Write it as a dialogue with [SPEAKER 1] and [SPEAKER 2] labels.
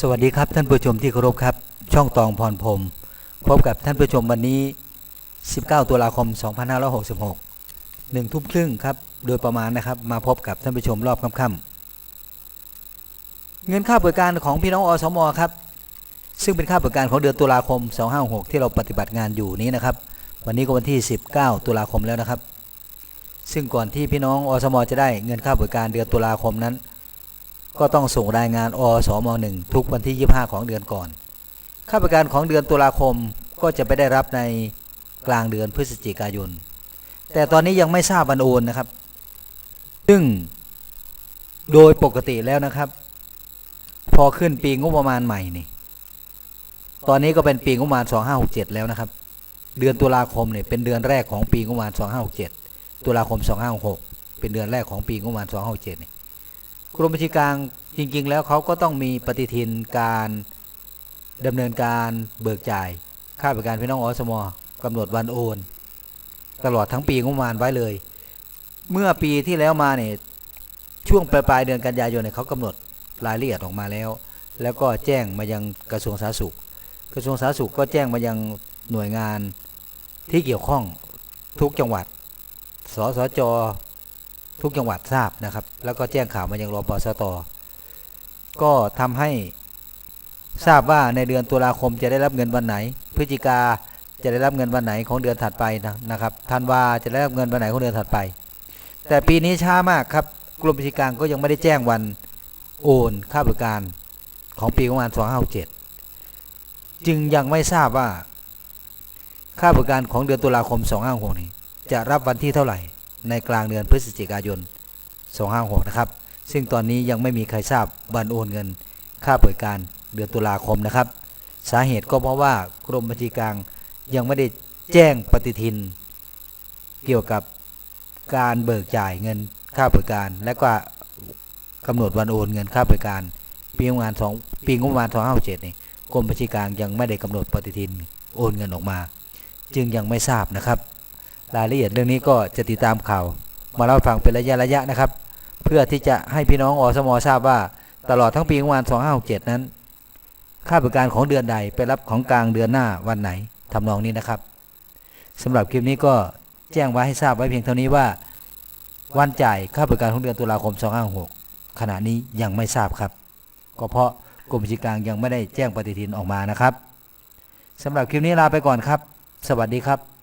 [SPEAKER 1] สวัสดีครับท่านผู้ชมที่เคารพครับ ช่องตองพรพรมพบกับท่านผู้ชมวันนี้ 19 ตุลาคม 2566หนึ่งทุ่มครึ่งครับ โดยประมาณนะครับ มาพบกับท่านผู้ชมรอบค่ำๆเงินค่าบริการของพี่น้องอสมอครับ ซึ่งเป็นค่าบริการของเดือนตุลาคม 256 ที่เราปฏิบัติงานอยู่นี้นะครับ วันนี้ก็วันที่ 19 ตุลาคมแล้วนะครับ ซึ่งก่อนที่พี่น้องอสมอจะได้เงินค่าบริการเดือนตุลาคมนั้น ก็ต้องส่งรายงานอสมหนึ่งทุกวันที่ 25 ของเดือนก่อน ค่าบริการของเดือนตุลาคมก็จะไปได้รับในกลางเดือนพฤศจิกายน แต่ตอนนี้ยังไม่ทราบวันโอนนะครับ ซึ่งโดยปกติแล้วนะครับ พอขึ้นปีงบประมาณใหม่นี่ ตอนนี้ก็เป็นปีงบประมาณ 2567 แล้วนะครับ เดือนตุลาคมเนี่ยเป็นเดือนแรกของปีงบประมาณ 2567 ตุลาคม 2566 เป็นเดือนแรกของปีงบประมาณ 2567นี่ กรมบัญชีกลางจริง ๆ แล้วเขาก็ต้องมีปฏิทินการดำเนินการเบิกจ่าย ค่าบริการพี่น้องอสมกำหนดวันโอน ตลอดทั้งปีงบประมาณไว้เลย เมื่อปีที่แล้วมาเนี่ยช่วงปลายปลายเดือนกันยายนเนี่ยเขากำหนดรายละเอียดออกมาแล้ว แล้วก็แจ้งมายังกระทรวงสาธารณสุข กระทรวงสาธารณสุขก็แจ้งมายังหน่วยงานที่เกี่ยวข้องทุกจังหวัด สสจ ทุกจังหวัดทราบนะครับ แล้วก็แจ้งข่าวมายังรปสตก็ทำให้ทราบว่าในเดือนตุลาคมจะได้รับเงินวันไหน พฤศจิกาจะได้รับเงินวันไหนของเดือนถัดไปนะนะครับธันวาจะได้รับเงินวันไหนของเดือนถัดไป แต่ปีนี้ช้ามากครับกรมบัญชีกลางก็ยังไม่ได้แจ้งวันโอนค่าบริการของปีประมาณ257จึงยังไม่ทราบว่าค่าบริการของเดือนตุลาคม256นี้จะรับวันที่เท่าไหร่ ในกลางเดือนพฤศจิกายน 256 นะครับ ซึ่งตอนนี้ยังไม่มีใครทราบวันโอนเงิน ค่าบริการเดือนตุลาคมนะครับ สาเหตุก็เพราะว่ากรมบัญชีกลางยังไม่ได้แจ้งปฏิทิน เกี่ยวกับการเบิกจ่ายเงินค่าบริการ และก็กำหนดวันโอนเงินค่าบริการ ปีงบประมาณสองปีงบประมาณ257นี่กรมบัญชีกลางยังไม่ได้กำหนดปฏิทินโอนเงินออกมา จึงยังไม่ทราบนะครับ รายละเอียดเรื่องนี้ก็จะติดตามข่าว มาเล่าฟังเป็นระยะระยะนะครับ เพื่อที่จะให้พี่น้องอสมทราบว่า ตลอดทั้งปีงบประมาณ2567 นั้น ค่าบริการของเดือนใดไปรับของกลางเดือนหน้าวันไหนทำนองนี้นะครับสำหรับคลิปนี้ก็แจ้งไว้ให้ทราบไว้เพียงเท่านี้ว่า วันจ่ายค่าบริการของเดือนตุลาคม2566ขณะนี้ยังไม่ทราบครับ ก็เพราะกรมบัญชีกลางยังไม่ได้แจ้งปฏิทินออกมานะครับสำหรับคลิปนี้ลาไปก่อนครับ สวัสดีครับ